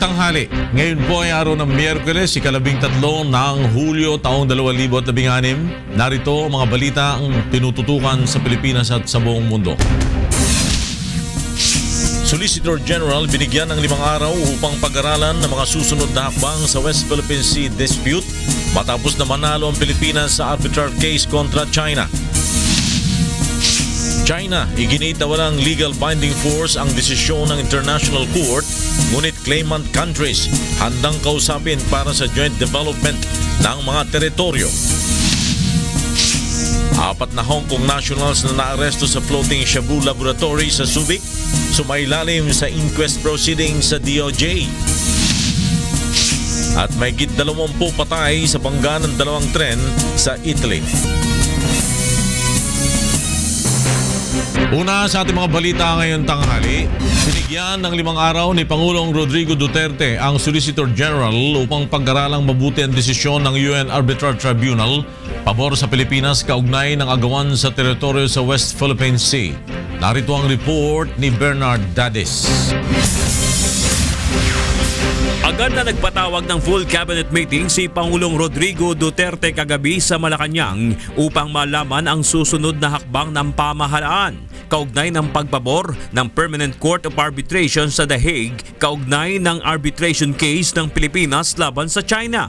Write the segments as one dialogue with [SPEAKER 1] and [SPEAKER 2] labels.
[SPEAKER 1] Tanghali. Ngayon po ay araw ng Miyerkules, ikalabing tatlo ng Hulyo taong 2016. Narito ang mga balita ang tinututukan sa Pilipinas at sa buong mundo. Solicitor General binigyan ng limang araw upang pag-aralan ng mga susunod na hakbang sa West Philippine Sea dispute matapos na manalo ang Pilipinas sa arbitral case kontra China. China, iginit walang legal binding force ang desisyon ng International Court, ngunit claimant countries handang kausapin para sa joint development ng mga teritoryo. Apat na Hong Kong nationals na naaresto sa floating Shabu Laboratory sa Subic, sumailalim sa inquest proceedings sa DOJ. At may git 20 patay sa bangga ng dalawang tren sa Italy. Una sa ating mga balita ngayon tanghali, binigyan ng limang araw ni Pangulong Rodrigo Duterte ang Solicitor General upang pag-aralang mabuti ang desisyon ng UN Arbitral Tribunal pabor sa Pilipinas kaugnay ng agawan sa teritoryo sa West Philippine Sea. Narito ang report ni Bernard Dadis.
[SPEAKER 2] Agad na nagpatawag ng full cabinet meeting si Pangulong Rodrigo Duterte kagabi sa Malacanang upang malaman ang susunod na hakbang ng pamahalaan kaugnay ng pagpabor ng Permanent Court of Arbitration sa The Hague kaugnay ng arbitration case ng Pilipinas laban sa China.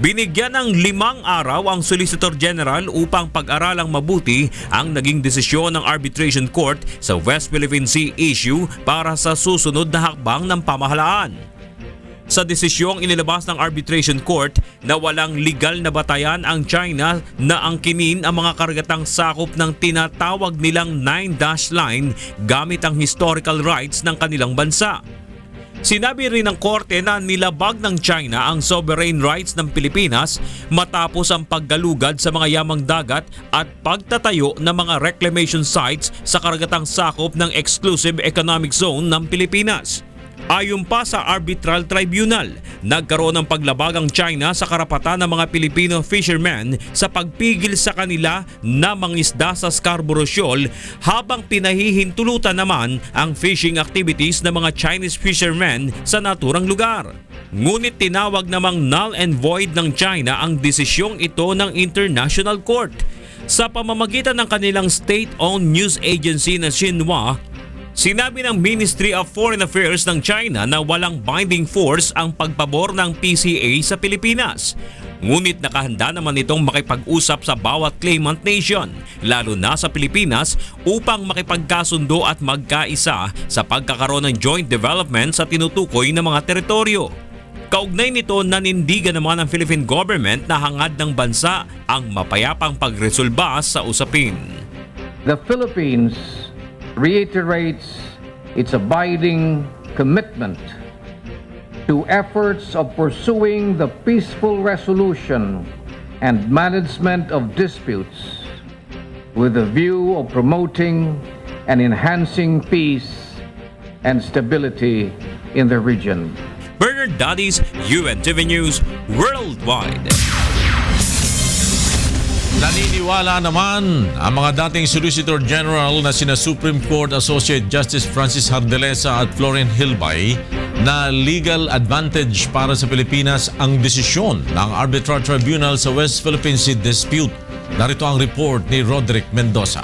[SPEAKER 2] Binigyan ng limang araw ang Solicitor General upang pag-aralang mabuti ang naging desisyon ng Arbitration Court sa West Philippine Sea issue para sa susunod na hakbang ng pamahalaan sa desisyong inilabas ng Arbitration Court na walang legal na batayan ang China na angkinin ang mga karagatang sakop ng tinatawag nilang Nine Dash Line gamit ang historical rights ng kanilang bansa. Sinabi rin ng korte na nilabag ng China ang sovereign rights ng Pilipinas matapos ang paggalugad sa mga yamang dagat at pagtatayo ng mga reclamation sites sa karagatang sakop ng Exclusive Economic Zone ng Pilipinas. Ayon pa sa Arbitral Tribunal, nagkaroon ng paglabag ang China sa karapatan ng mga Pilipino fishermen sa pagpigil sa kanila na mangisda sa Scarborough Shoal habang pinahihintulutan naman ang fishing activities ng mga Chinese fishermen sa naturang lugar. Ngunit tinawag namang null and void ng China ang desisyong ito ng International Court. Sa pamamagitan ng kanilang state-owned news agency na Xinhua, Sinabi ng Ministry of Foreign Affairs ng China na walang binding force ang pagpabor ng PCA sa Pilipinas. Ngunit nakahanda naman itong makipag-usap sa bawat claimant nation, lalo na sa Pilipinas, upang makipagkasundo at magkaisa sa pagkakaroon ng joint development sa tinutukoy na mga teritoryo. Kaugnay nito nanindigan naman ang Philippine government na hangad ng bansa ang mapayapang pagresolba sa usapin.
[SPEAKER 3] The Philippines reiterates its abiding commitment to efforts of pursuing the peaceful resolution and management of disputes with the view of promoting and enhancing peace and stability in the region.
[SPEAKER 2] Bernard Daddies, UNTV News, Worldwide.
[SPEAKER 1] Naniniwala naman ang mga dating Solicitor General na sina Supreme Court Associate Justice Francis Hardelesa at Florian Hilbay na legal advantage para sa Pilipinas ang desisyon ng Arbitral Tribunal sa West Philippine Sea Dispute. Narito ang report ni Roderick Mendoza.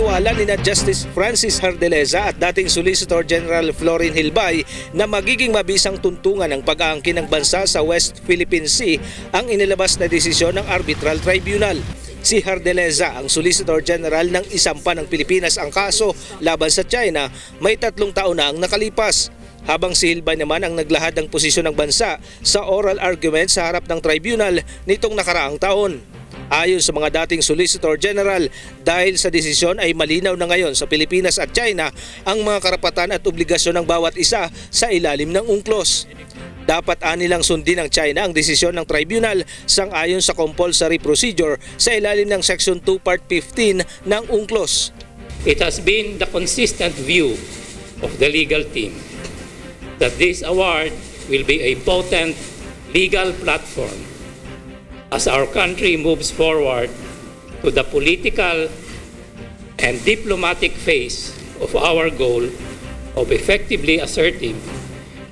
[SPEAKER 4] Tiwala ni na Justice Francis Hardeleza at dating Solicitor General Florin Hilbay na magiging mabisang tuntungan ng pag-aangkin ng bansa sa West Philippine Sea ang inilabas na desisyon ng Arbitral Tribunal. Si Hardeleza, ang Solicitor General ng isampa ng Pilipinas ang kaso laban sa China, may tatlong taon na ang nakalipas. Habang si Hilbay naman ang naglahad ng posisyon ng bansa sa oral argument sa harap ng tribunal nitong nakaraang taon. Ayon sa mga dating Solicitor General, dahil sa desisyon ay malinaw na ngayon sa Pilipinas at China ang mga karapatan at obligasyon ng bawat isa sa ilalim ng UNCLOS. Dapat anilang sundin ng China ang desisyon ng tribunal sang-ayon sa compulsory procedure sa ilalim ng Section 2 Part 15 ng UNCLOS.
[SPEAKER 5] It has been the consistent view of the legal team that this award will be a potent legal platform as our country moves forward to the political and diplomatic phase of our goal of effectively asserting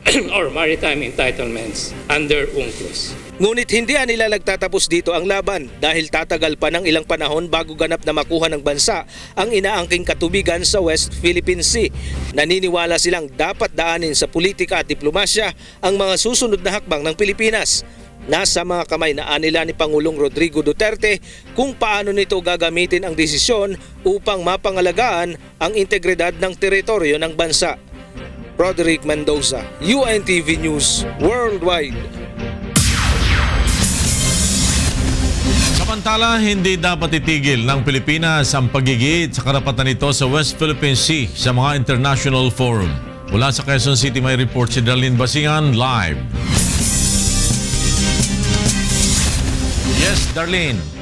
[SPEAKER 5] our maritime entitlements under UNCLOS.
[SPEAKER 4] Ngunit hindi nila nagtatapos dito ang laban dahil tatagal pa ng ilang panahon bago ganap na makuha ng bansa ang inaangking katubigan sa West Philippine Sea. Naniniwala silang dapat daanin sa politika at diplomasya ang mga susunod na hakbang ng Pilipinas. Nasa mga kamay na anila ni Pangulong Rodrigo Duterte kung paano nito gagamitin ang desisyon upang mapangalagaan ang integridad ng teritoryo ng bansa. Roderick Mendoza, UNTV News Worldwide.
[SPEAKER 1] Samantala, hindi dapat itigil ng Pilipinas ang pagigit sa karapatan nito sa West Philippine Sea sa mga international forum. Mula sa Quezon City may report si Darlene Basingan live. Darlene.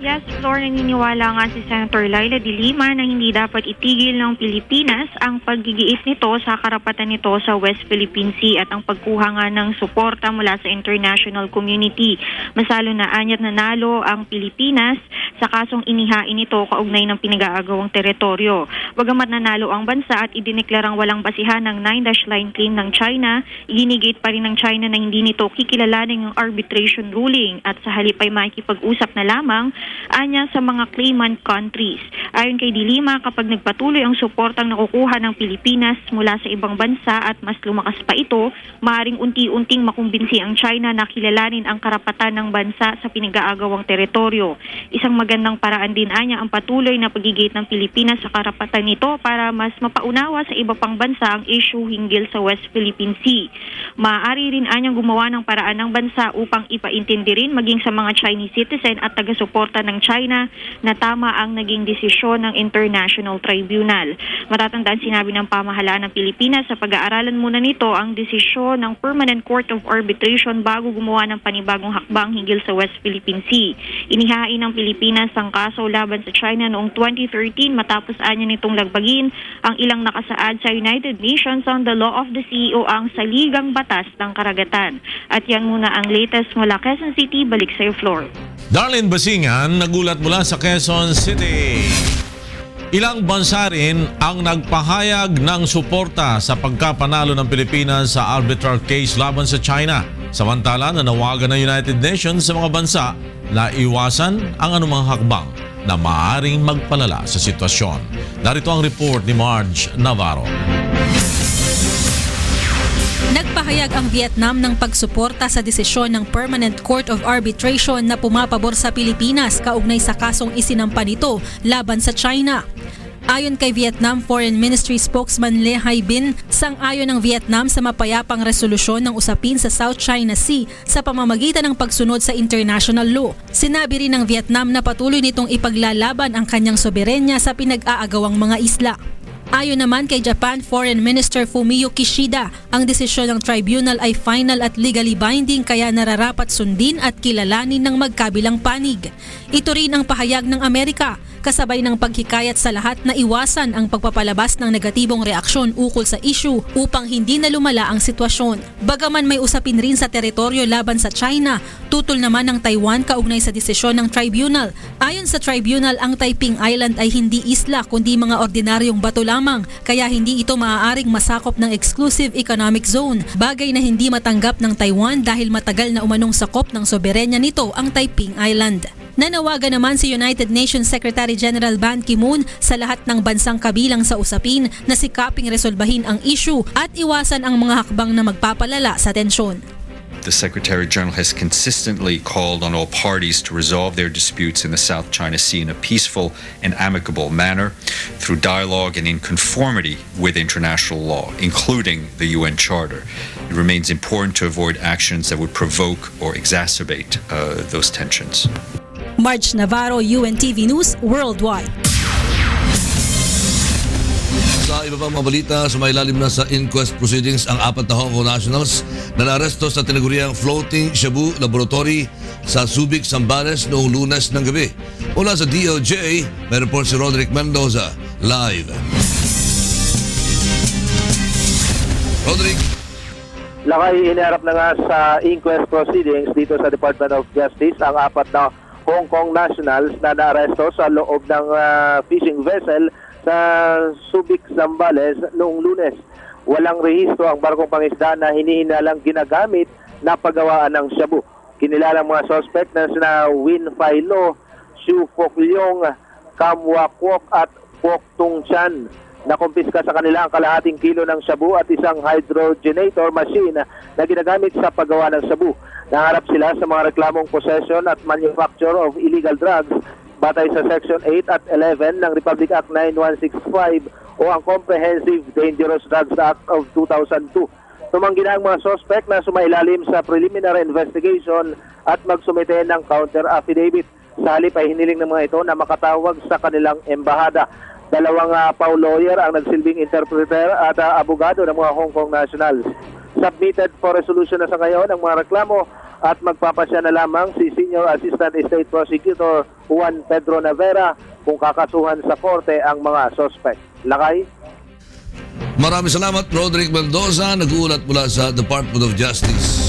[SPEAKER 6] Yes, Flor, naniniwala nga si Senator Laila de Lima na hindi dapat itigil ng Pilipinas ang paggigiit nito sa karapatan nito sa West Philippine Sea at ang pagkuha nga ng suporta mula sa international community. Masalo na anyat nanalo ang Pilipinas sa kasong inihain nito kaugnay ng pinag-aagawang teritoryo. Bagamat nanalo ang bansa at idineklarang walang basihan ng 9-dash line claim ng China, iginigit pa rin ng China na hindi nito kikilalanin ang arbitration ruling at sa halip ay makikipag-usap na lamang anya sa mga claimant countries. Ayon kay Dilima, kapag nagpatuloy ang suportang nakukuha ng Pilipinas mula sa ibang bansa at mas lumakas pa ito, maaaring unti-unting makumbinsi ang China na kilalanin ang karapatan ng bansa sa pinag-aagawang teritoryo. Isang magandang paraan din anya ang patuloy na pagigit ng Pilipinas sa karapatan nito para mas mapaunawa sa iba pang bansa ang issue hinggil sa West Philippine Sea. Maaari rin anyang gumawa ng paraan ng bansa upang ipaintindi rin maging sa mga Chinese citizen at taga-suporta ng China na tama ang naging desisyon ng International Tribunal. Matatandaan sinabi ng pamahalaan ng Pilipinas sa pag-aaralan muna nito ang desisyon ng Permanent Court of Arbitration bago gumawa ng panibagong hakbang hinggil sa West Philippine Sea. Inihain ng Pilipinas ang kaso laban sa China noong 2013 matapos anya nitong lagbagin ang ilang nakasaad sa United Nations on the Law of the Sea o ang saligang batas ng karagatan. At yan muna ang latest mula Quezon City. Balik sa floor.
[SPEAKER 1] Darlene Basingan, nagulat mula sa Quezon City. Ilang bansa rin ang nagpahayag ng suporta sa pagkapanalo ng Pilipinas sa arbitral case laban sa China. Samantala, nanawagan ng United Nations sa mga bansa na iwasan ang anumang hakbang na maaring magpalala sa sitwasyon. Narito ang report ni Marge Navarro.
[SPEAKER 7] Nagpahayag ang Vietnam ng pagsuporta sa desisyon ng Permanent Court of Arbitration na pumapabor sa Pilipinas kaugnay sa kasong isinampa nito laban sa China. Ayon kay Vietnam Foreign Ministry spokesman Le Hai Bin, sang-ayon ng Vietnam sa mapayapang resolusyon ng usapin sa South China Sea sa pamamagitan ng pagsunod sa international law. Sinabi rin ng Vietnam na patuloy nitong ipaglalaban ang kanyang soberenya sa pinag-aagawang mga isla. Ayon naman kay Japan Foreign Minister Fumio Kishida, ang desisyon ng tribunal ay final at legally binding kaya nararapat sundin at kilalanin ng magkabilang panig. Ito rin ang pahayag ng Amerika, kasabay ng paghikayat sa lahat na iwasan ang pagpapalabas ng negatibong reaksyon ukol sa issue upang hindi na lumala ang sitwasyon. Bagaman may usapin rin sa teritoryo laban sa China, tutol naman ng Taiwan kaugnay sa desisyon ng tribunal. Ayon sa tribunal, ang Taiping Island ay hindi isla kundi mga ordinaryong bato lamang, kaya hindi ito maaaring masakop ng exclusive economic zone, bagay na hindi matanggap ng Taiwan dahil matagal na umanong sakop ng soberenya nito ang Taiping Island. Nanawagan naman si United Nations Secretary General Ban Ki-moon sa lahat ng bansang kabilang sa usapin na sikaping resolbahin ang issue at iwasan ang mga hakbang na magpapalala sa tensyon.
[SPEAKER 8] The Secretary General has consistently called on all parties to resolve their disputes in the South China Sea in a peaceful and amicable manner through dialogue and in conformity with international law, including the UN Charter. It remains important to avoid actions that would provoke or exacerbate uh, those tensions.
[SPEAKER 7] Marge Navarro, UNTV News Worldwide.
[SPEAKER 9] Sa iba pang mga balita, sumailalim na sa inquest proceedings ang apat na Hong Kong nationals na naaresto sa tinaguriang Floating Shabu Laboratory sa Subic, Zambales noong lunes ng gabi. Mula sa DOJ, may report si Roderick Mendoza, live. Roderick,
[SPEAKER 10] Lakay inaarap na nga sa inquest proceedings dito sa Department of Justice ang apat na Hong Kong nationals na naaresto sa loob ng ah, fishing vessel sa Subic, Zambales noong lunes. Walang rehistro ang barkong pangisda na hinihinalang ginagamit na paggawaan ng shabu. Kinilalang mga suspect na sina Win Failo, Xu Fok Leong, Kam Wak Wok at Pok Tung Chan. Nakumpiska sa kanila ang kalahating kilo ng shabu at isang hydrogenator machine na ginagamit sa paggawa ng shabu. Naharap sila sa mga reklamong possession at manufacture of illegal drugs batay sa Section 8 at 11 ng Republic Act 9165 o ang Comprehensive Dangerous Drugs Act of 2002. Tumanggi na ang mga suspect na sumailalim sa preliminary investigation at magsumite ng counter affidavit. Sa halip ay hiniling ng mga ito na makatawag sa kanilang embahada. Dalawang uh, PAW lawyer ang nagsilbing interpreter at uh, abogado ng mga Hong Kong nationals. Submitted for resolution na sa ngayon ang mga reklamo at magpapasya na lamang si Senior Assistant State Prosecutor Juan Pedro Navera kung kakasuhan sa korte ang mga suspect. Lakay?
[SPEAKER 9] Maraming salamat, Roderick Mendoza, nag-uulat mula sa Department of Justice.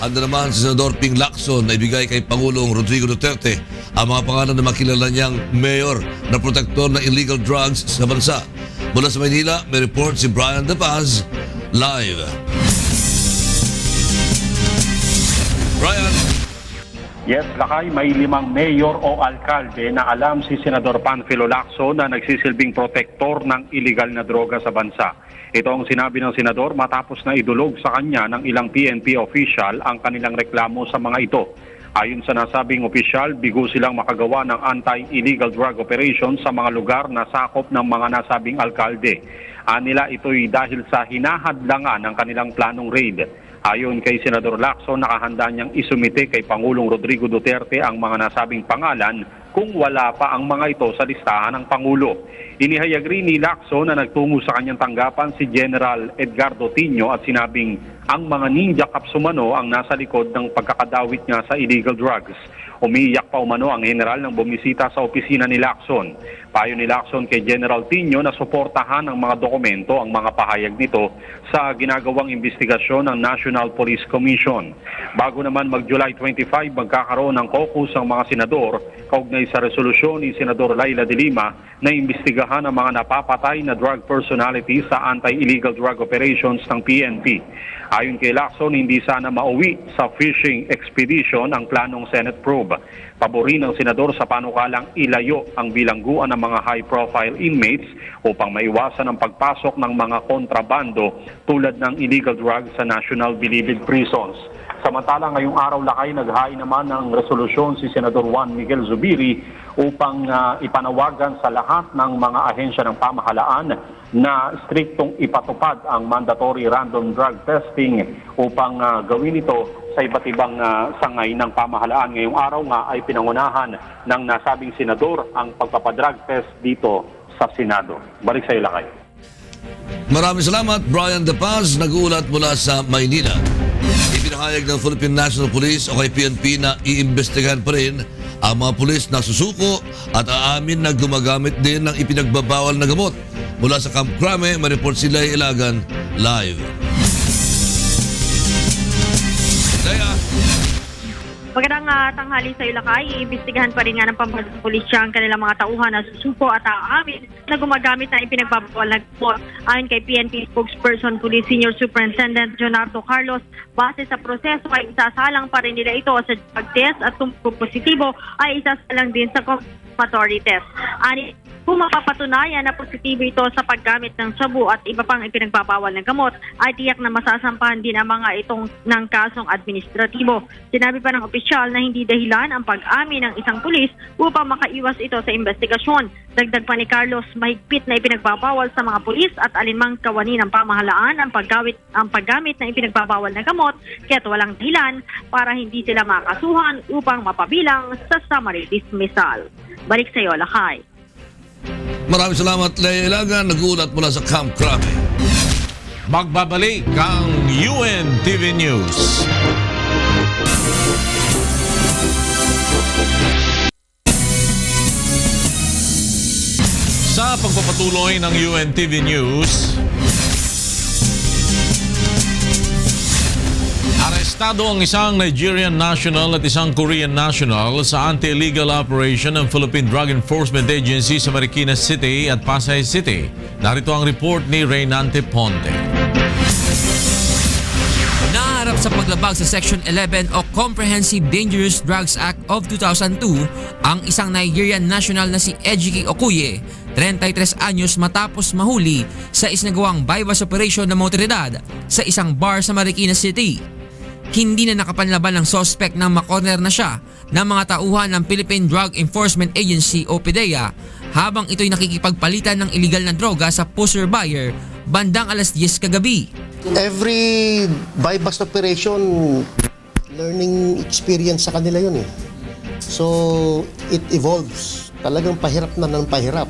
[SPEAKER 9] Anda naman si Senador Ping Lacson na ibigay kay Pangulong Rodrigo Duterte ang mga pangalan na makilala niyang mayor na protektor ng illegal drugs sa bansa. Mula sa Maynila, may report si Brian De Paz, live. Brian,
[SPEAKER 11] Yes, Lakay, may limang mayor o alkalde na alam si Senador Panfilo Lacson na nagsisilbing protektor ng illegal na droga sa bansa. Ito ang sinabi ng senador matapos na idulog sa kanya ng ilang PNP official ang kanilang reklamo sa mga ito. Ayon sa nasabing opisyal, bigo silang makagawa ng anti-illegal drug operation sa mga lugar na sakop ng mga nasabing alkalde. Anila ito'y dahil sa hinahadlangan ng kanilang planong raid. Ayon kay Senador Lacson, nakahanda niyang isumite kay Pangulong Rodrigo Duterte ang mga nasabing pangalan kung wala pa ang mga ito sa listahan ng Pangulo. Inihayag rin ni Lacson na nagtungo sa kanyang tanggapan si General Edgardo Tino at sinabing ang mga ninja kapsumano ang nasa likod ng pagkakadawit niya sa illegal drugs. Umiiyak pa umano ang general nang bumisita sa opisina ni Lacson. Payo ni Lacson kay General Tino na suportahan ng mga dokumento ang mga pahayag nito sa ginagawang investigasyon ng National Police Commission. Bago naman mag-July 25, magkakaroon ng caucus ang mga senador kaugnay sa resolusyon ni Senador Laila de Lima na imbestigahan ang mga napapatay na drug personalities sa anti-illegal drug operations ng PNP. Ayon kay Lacson, hindi sana mauwi sa fishing expedition ang planong Senate probe. Pabori ng senador sa panukalang ilayo ang bilangguan ng mga high-profile inmates upang maiwasan ang pagpasok ng mga kontrabando tulad ng illegal drugs sa National Bilibid Prisons. Samantala ngayong araw lakay naghain naman ng resolusyon si Senador Juan Miguel Zubiri upang ah, ipanawagan sa lahat ng mga ahensya ng pamahalaan na striktong ipatupad ang mandatory random drug testing upang ah, gawin ito sa iba't ibang ah, sangay ng pamahalaan. Ngayong araw nga ay pinangunahan ng nasabing senador ang pagpapadrug test dito sa Senado. Balik sa iyo, Lakay.
[SPEAKER 9] maraming salamat, Brian De Paz, nag-uulat mula sa Maynila. Ipinahayag ng Philippine National Police o kay PNP na iimbestigahan pa rin ang mga pulis na susuko at aamin na gumagamit din ng ipinagbabawal na gamot. Mula sa Camp Crame, may-report sila Ilagan live.
[SPEAKER 12] Magandang ah, tanghali sa Ilakay. Iimbestigahan pa rin nga ng pambansang pulisya ang kanilang mga tauhan na susuko at aamin na gumagamit ng ipinagbabawal na gamot. Ayon kay PNP spokesperson Police Senior Superintendent Leonardo Carlos, base sa proseso ay isasalang pa rin nila ito sa drug test at kung positibo ay isasalang din sa confirmatory test. Ani, kung mapapatunayan na positibo ito sa paggamit ng sabu at iba pang ipinagbabawal ng gamot, ay tiyak na masasampahan din ang mga itong ng kasong administratibo. Sinabi pa ng opisyal na hindi dahilan ang pag-amin ng isang pulis upang makaiwas ito sa investigasyon. Dagdag pa ni Carlos, mahigpit na ipinagbabawal sa mga pulis at alinmang kawani ng pamahalaan ang paggamit, ang paggamit ng ipinagbabawal na gamot kaya't walang dahilan para hindi sila makasuhan upang mapabilang sa summary dismissal. Balik sa iyo, Lakay.
[SPEAKER 9] Maraming salamat, Leia Ilagan, nag-uulat mula sa Camp Crame.
[SPEAKER 1] Magbabalik ang UNTV News. Sa pagpapatuloy ng UNTV News, Arestado ang isang Nigerian national at isang Korean national sa anti-illegal operation ng Philippine Drug Enforcement Agency sa Marikina City at Pasay City. Narito ang report ni Reynante Ponte.
[SPEAKER 13] Naharap sa paglabag sa Section 11 o Comprehensive Dangerous Drugs Act of 2002 ang isang Nigerian national na si Ejiki Okuye, 33 anyos matapos mahuli sa isinagawang bypass operation ng mga otoridad sa isang bar sa Marikina City. Hindi na nakapanlaban ng sospek nang makorner na siya ng mga tauhan ng Philippine Drug Enforcement Agency o PDEA habang ito'y nakikipagpalitan ng illegal na droga sa pusher buyer bandang alas 10 kagabi.
[SPEAKER 14] every bypass operation, learning experience sa kanila yun eh. So, it evolves. Talagang pahirap na ng pahirap.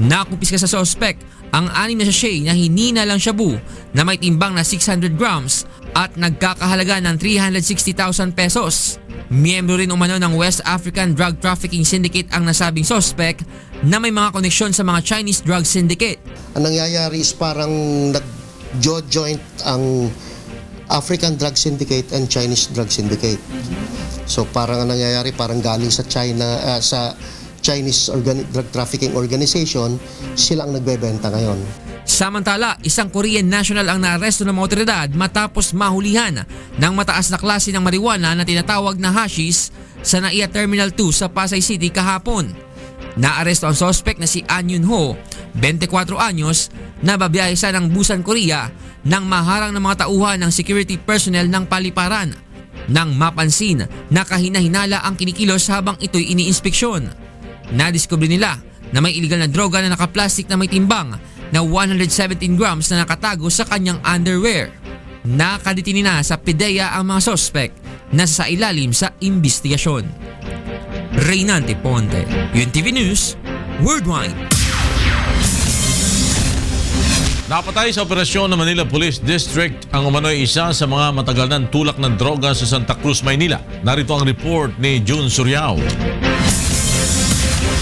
[SPEAKER 13] Nakumpiska sa sospek ang anim na sachet na hinina lang shabu na may timbang na 600 grams at nagkakahalaga ng 360,000 pesos. Miyembro rin umano ng West African Drug Trafficking Syndicate ang nasabing sospek na may mga koneksyon sa mga Chinese drug syndicate.
[SPEAKER 14] Ang nangyayari is parang nag-joint ang African Drug Syndicate and Chinese Drug Syndicate. So parang ang nangyayari parang galing sa China ah, sa Chinese Organi- Drug Trafficking Organization, sila ang nagbebenta ngayon.
[SPEAKER 13] Samantala, isang Korean national ang naaresto ng mga otoridad matapos mahulihan ng mataas na klase ng marijuana na tinatawag na hashish sa NAIA Terminal 2 sa Pasay City kahapon. Naaresto ang sospek na si An Yun Ho, 24 anyos, na babiyahe sa ng Busan, Korea nang maharang ng mga tauhan ng security personnel ng paliparan nang mapansin na kahina-hinala ang kinikilos habang ito'y iniinspeksyon. Nadiskubre nila na may illegal na droga na nakaplastik na may timbang na 117 grams na nakatago sa kanyang underwear. Nakadetini na sa PIDEA ang mga sospek na sa ilalim sa investigasyon. Reynante Ponte, UNTV News, Worldwide.
[SPEAKER 1] Napatay sa operasyon ng Manila Police District ang umano'y isa sa mga matagal ng tulak ng droga sa Santa Cruz, Maynila. Narito ang report ni June Suryao.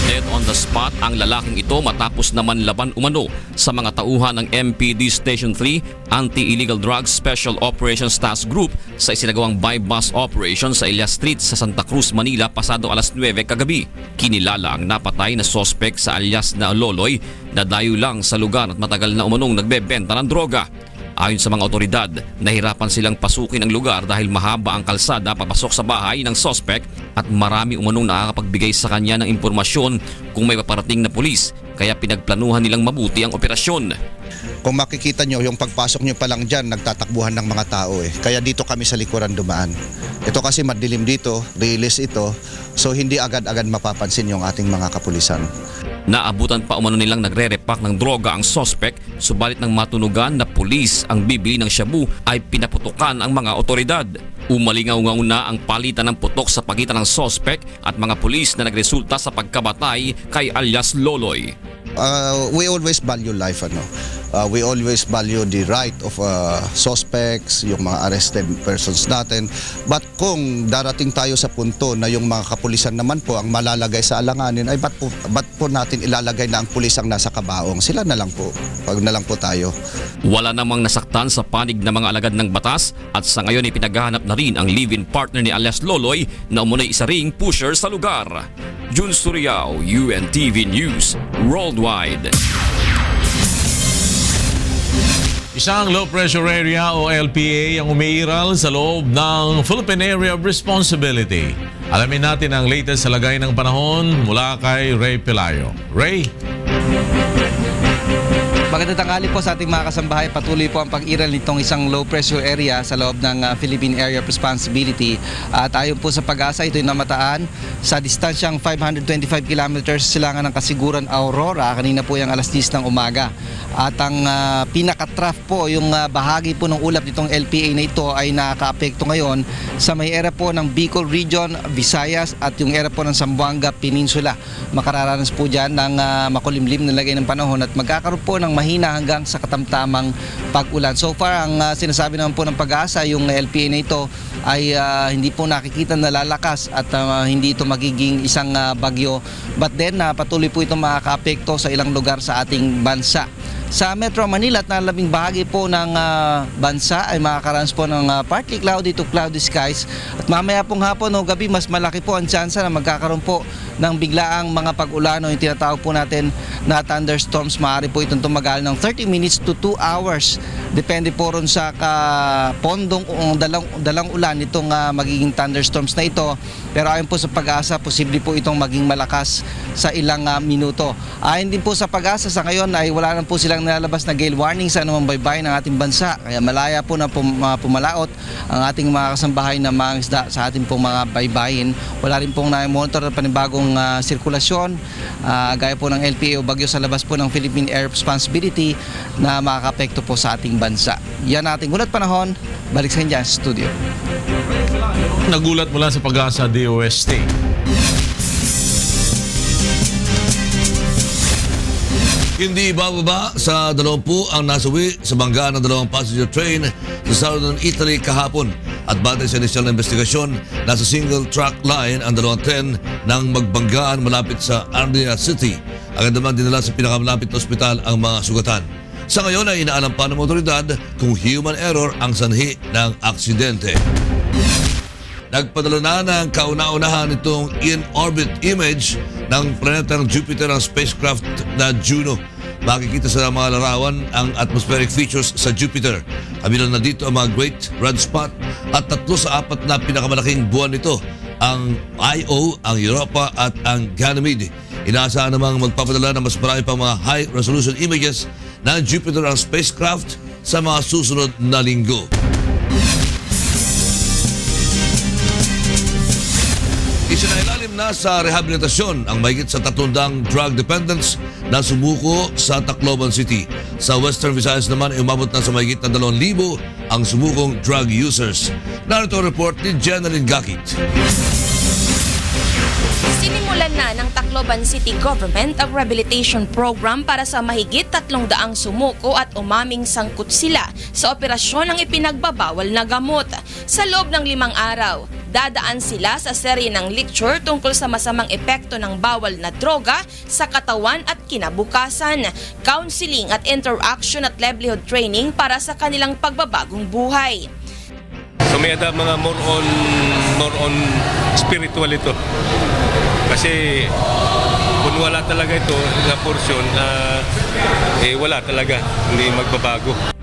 [SPEAKER 2] Dead on the spot ang lalaking ito matapos naman laban umano sa mga tauhan ng MPD Station 3 Anti-Illegal Drugs Special Operations Task Group sa isinagawang buy-bus operation sa Elias Street sa Santa Cruz, Manila pasado alas 9 kagabi. Kinilala ang napatay na sospek sa alias na Loloy na dayo lang sa lugar at matagal na umanong nagbebenta ng droga. Ayon sa mga otoridad, nahirapan silang pasukin ang lugar dahil mahaba ang kalsada papasok sa bahay ng sospek at marami umanong nakakapagbigay sa kanya ng impormasyon kung may paparating na pulis kaya pinagplanuhan nilang mabuti ang operasyon.
[SPEAKER 15] Kung makikita nyo, yung pagpasok nyo pa lang dyan, nagtatakbuhan ng mga tao eh. Kaya dito kami sa likuran dumaan. Ito kasi madilim dito, release ito, so hindi agad-agad mapapansin yung ating mga kapulisan.
[SPEAKER 2] Naabutan pa umano nilang nagre-repack ng droga ang sospek subalit nang matunugan na pulis ang bibili ng shabu ay pinaputukan ang mga otoridad. Umalingaw-ngaw na ang palitan ng putok sa pagitan ng sospek at mga pulis na nagresulta sa pagkabatay kay alias Loloy.
[SPEAKER 15] Uh, we always value life ano. Uh, we always value the right of uh, suspects, yung mga arrested persons natin. But kung darating tayo sa punto na yung mga kapulisan naman po ang malalagay sa alanganin, ay ba't po, ba't po natin ilalagay na ang pulis ang nasa kabaong? Sila na lang po. Pag na lang po tayo.
[SPEAKER 2] Wala namang nasaktan sa panig ng mga alagad ng batas at sa ngayon ay pinaghahanap na rin ang live-in partner ni alias Loloy na umunay isa ring pusher sa lugar. Jun Suriao, UNTV News, Worldwide.
[SPEAKER 1] Isang low pressure area o LPA ang umiiral sa loob ng Philippine Area of Responsibility. Alamin natin ang latest sa lagay ng panahon mula kay Ray Pelayo. Ray?
[SPEAKER 16] Magandang tanghali po sa ating mga kasambahay. Patuloy po ang pag-iral nitong isang low pressure area sa loob ng uh, Philippine Area of Responsibility. At ayon po sa pag-asa, ito'y namataan sa distansyang 525 kilometers silangan ng Kasiguran Aurora. Kanina po yung alas 10 ng umaga. At ang uh, pinaka-trough po, yung uh, bahagi po ng ulap nitong LPA na ito ay nakaka-apekto ngayon sa may area po ng Bicol Region, Visayas at yung area po ng Zamboanga Peninsula. Makararanas po dyan ng uh, makulimlim na lagay ng panahon at magkakaroon po ng mahina hanggang sa katamtamang pag-ulan. So far, ang uh, sinasabi naman po ng pag-asa, yung LPA na ito ay uh, hindi po nakikita na lalakas at uh, hindi ito magiging isang uh, bagyo. But then, uh, patuloy po ito makaka-apekto sa ilang lugar sa ating bansa. Sa Metro Manila at nalabing bahagi po ng ah, bansa ay makakaranas po ng ah, partly cloudy to cloudy skies. At mamaya pong hapon o gabi mas malaki po ang tsansa na magkakaroon po ng biglaang mga pag-ulan o yung tinatawag po natin na thunderstorms. Maaari po itong tumagal ng 30 minutes to 2 hours. Depende po ron sa kapondong o dalang, dalang ulan itong ah, magiging thunderstorms na ito. Pero ayon po sa pag-asa, posible po itong maging malakas sa ilang ah, minuto. Ayon din po sa pag-asa sa ngayon ay wala na po silang nilalabas na gale warning sa anumang baybayin ng ating bansa. Kaya malaya po na pum- ah, pumalaot ang ating mga kasambahay na mga isda sa ating pong mga baybayin. Wala rin pong na-monitor na panibagong ah, sirkulasyon ah, gaya po ng LPA o bagyo sa labas po ng Philippine Air Responsibility na makakapekto po sa ating bansa. Yan ating ulat panahon. Balik sa inyo studio.
[SPEAKER 1] Nagulat mula sa pag-asa DOST.
[SPEAKER 9] Hindi bababa sa 20 ang nasawi sa bangga ng dalawang passenger train sa Southern Italy kahapon. At batay sa inisyal na investigasyon, nasa single track line ang dalawang tren nang magbanggaan malapit sa Armenia City. Agad naman dinala sa pinakamalapit na ospital ang mga sugatan. Sa ngayon ay inaalam pa ng otoridad kung human error ang sanhi ng aksidente. Nagpadala na ng kauna-unahan itong in-orbit image ng planeta ng Jupiter ang spacecraft na Juno. Makikita sa mga larawan ang atmospheric features sa Jupiter. Kabilang na dito ang mga Great Red Spot at tatlo sa apat na pinakamalaking buwan nito, ang Io, ang Europa at ang Ganymede. Inaasahan namang magpapadala ng mas marami pang mga high-resolution images ng Jupiter ang spacecraft sa mga susunod na linggo. Isinailalim na sa rehabilitasyon ang mahigit sa tatundang drug dependents na sumuko sa Tacloban City. Sa Western Visayas naman ay umabot na sa mahigit na 2,000 ang sumukong drug users. Narito report ni Jeneline Gakit.
[SPEAKER 17] Sinimulan na ng Tacloban City Government ang rehabilitation program para sa mahigit tatlong daang sumuko at umaming sangkot sila sa operasyon ng ipinagbabawal na gamot. Sa loob ng limang araw, dadaan sila sa serye ng lecture tungkol sa masamang epekto ng bawal na droga sa katawan at kinabukasan, counseling at interaction at livelihood training para sa kanilang pagbabagong buhay.
[SPEAKER 18] So may ada mga more on more on spiritual ito. Kasi kung wala talaga ito na portion, ah, eh wala talaga, hindi magbabago.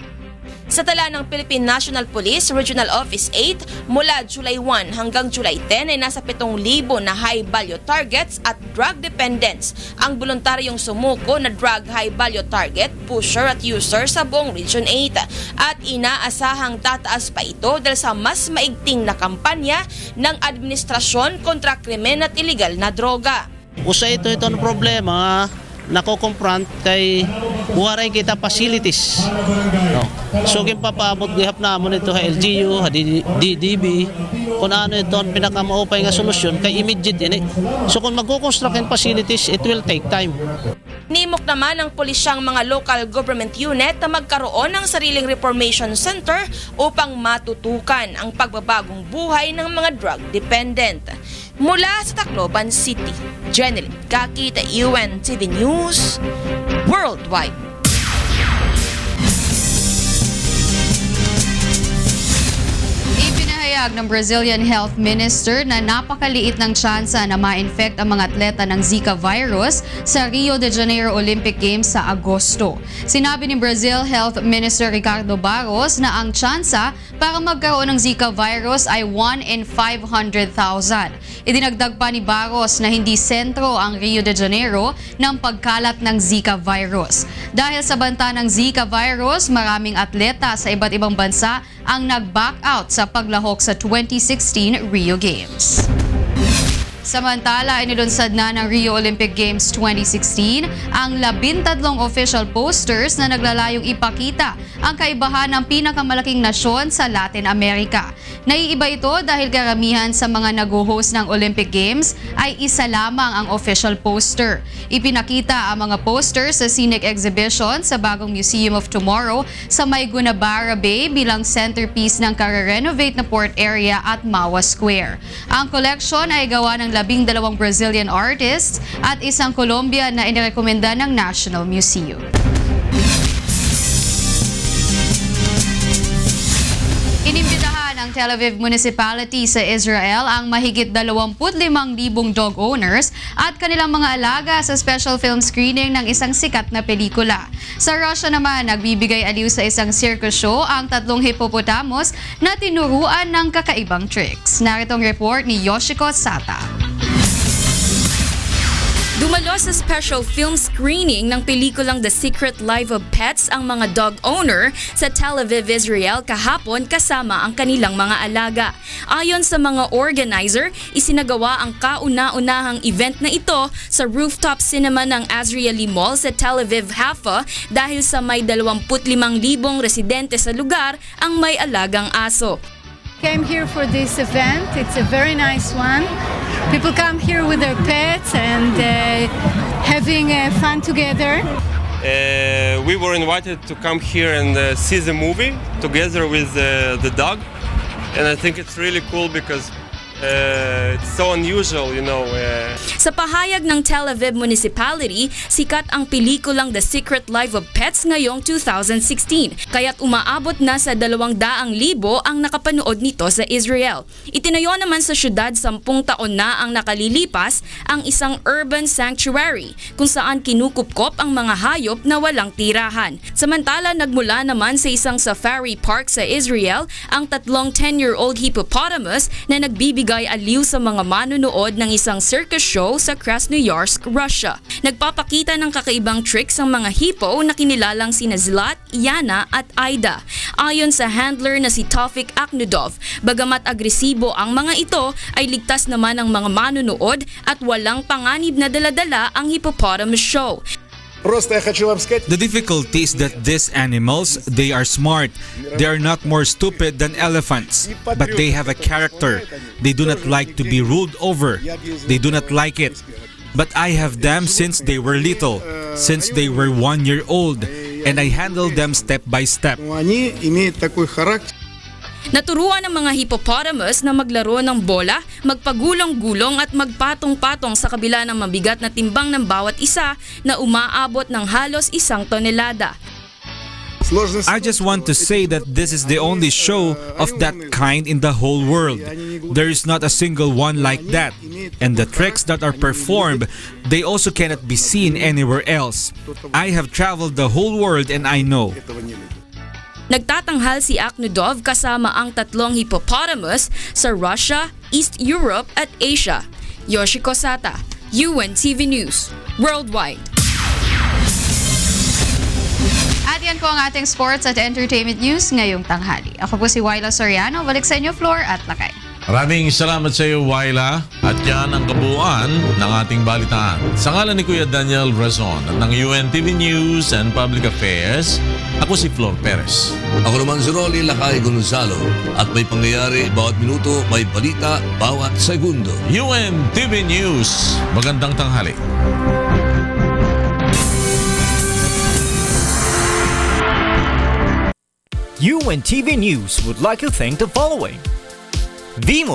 [SPEAKER 17] Sa tala ng Philippine National Police Regional Office 8, mula July 1 hanggang July 10 ay nasa 7,000 na high-value targets at drug dependents ang voluntaryong sumuko na drug high-value target, pusher at user sa buong Region 8. At inaasahang tataas pa ito dahil sa mas maigting na kampanya ng administrasyon kontra krimen at iligal na droga.
[SPEAKER 19] Usa ito ito ang problema nako-confront kay buharay kita facilities. No. So kin papabot gihap namon ito ha LGU, ha DDB, kung ano ito ang pinakamaupay nga solusyon kay immediate ini. So kung magko-construct facilities, it will take time.
[SPEAKER 17] Nimok naman ng pulisyang mga local government unit na magkaroon ng sariling reformation center upang matutukan ang pagbabagong buhay ng mga drug dependent. Mula sa Tacloban City, Jeneline Kakita, UNTV News, Worldwide.
[SPEAKER 20] Ipinahayag ng Brazilian Health Minister na napakaliit ng tsansa na ma-infect ang mga atleta ng Zika virus sa Rio de Janeiro Olympic Games sa Agosto. Sinabi ni Brazil Health Minister Ricardo Barros na ang tsansa para magkaroon ng Zika virus ay 1 in 500,000. Idinagdag pa ni Barros na hindi sentro ang Rio de Janeiro ng pagkalat ng Zika virus. Dahil sa banta ng Zika virus, maraming atleta sa iba't ibang bansa ang nag-back out sa paglahok sa 2016 Rio Games. Samantala, inilunsad na ng Rio Olympic Games 2016 ang labintatlong official posters na naglalayong ipakita ang kaibahan ng pinakamalaking nasyon sa Latin America. Naiiba ito dahil karamihan sa mga nag-host ng Olympic Games ay isa lamang ang official poster. Ipinakita ang mga posters sa scenic exhibition sa bagong Museum of Tomorrow sa May Gunabara Bay bilang centerpiece ng kare-renovate na port area at Mawa Square. Ang collection ay gawa ng labing dalawang Brazilian artists at isang Colombian na inirekomenda ng National Museum. Tel Aviv Municipality sa Israel ang mahigit 25,000 dog owners at kanilang mga alaga sa special film screening ng isang sikat na pelikula. Sa Russia naman, nagbibigay aliw sa isang circus show ang tatlong hippopotamus na tinuruan ng kakaibang tricks. Naritong report ni Yoshiko Sata.
[SPEAKER 21] Dumalo sa special film screening ng pelikulang The Secret Life of Pets ang mga dog owner sa Tel Aviv, Israel kahapon kasama ang kanilang mga alaga. Ayon sa mga organizer, isinagawa ang kauna-unahang event na ito sa rooftop cinema ng Azrieli Mall sa Tel Aviv, Haifa dahil sa may 25,000 residente sa lugar ang may alagang aso.
[SPEAKER 22] came here for this event. It's a very nice one. People come here with their pets and uh, having uh, fun together.
[SPEAKER 18] Uh, we were invited to come here and uh, see the movie together with the dog, and I think it's really cool because uh, it's so unusual, you know. Uh,
[SPEAKER 21] Sa pahayag ng Tel Aviv Municipality, sikat ang pelikulang The Secret Life of Pets ngayong 2016, kaya't umaabot na sa 200,000 ang nakapanood nito sa Israel. Itinayo naman sa syudad 10 taon na ang nakalilipas ang isang urban sanctuary kung saan kinukupkop ang mga hayop na walang tirahan. Samantala, nagmula naman sa isang safari park sa Israel ang tatlong 10-year-old hippopotamus na nagbibigay aliw sa mga manonood ng isang circus show sa Krasnoyarsk, Russia. Nagpapakita ng kakaibang tricks ang mga hippo na kinilalang sina Zlat, Yana at Aida. Ayon sa handler na si Tofik Aknudov, bagamat agresibo ang mga ito, ay ligtas naman ang mga manonood at walang panganib na daladala ang hippopotamus show.
[SPEAKER 23] The difficulty is that these animals, they are smart. They are not more stupid than elephants, but they have a character. They do not like to be ruled over. They do not like it. But I have them since they were little, since they were one year old, and I handle them step by step.
[SPEAKER 21] Naturuan ng mga hippopotamus na maglaro ng bola, magpagulong-gulong at magpatong-patong sa kabila ng mabigat na timbang ng bawat isa na umaabot ng halos isang tonelada.
[SPEAKER 23] I just want to say that this is the only show of that kind in the whole world. There is not a single one like that. And the tricks that are performed, they also cannot be seen anywhere else. I have traveled the whole world and I know.
[SPEAKER 21] Nagtatanghal si Aknudov kasama ang tatlong hippopotamus sa Russia, East Europe at Asia. Yoshiko Sata, UNTV News, Worldwide.
[SPEAKER 20] At yan po ang ating sports at entertainment news ngayong tanghali. Ako po si Wyla Soriano. Balik sa inyo, Floor at Lakay.
[SPEAKER 1] Maraming salamat sa iyo, Waila. At yan ang kabuuan ng ating balitaan. Sa ngalan ni Kuya Daniel Razon at ng UNTV News and Public Affairs, ako si Flor Perez.
[SPEAKER 9] Ako naman si Rolly Lakay Gonzalo. At may pangyayari bawat minuto, may balita bawat segundo.
[SPEAKER 1] UNTV News. Magandang tanghali.
[SPEAKER 24] UNTV News would like to thank the following. Vimos.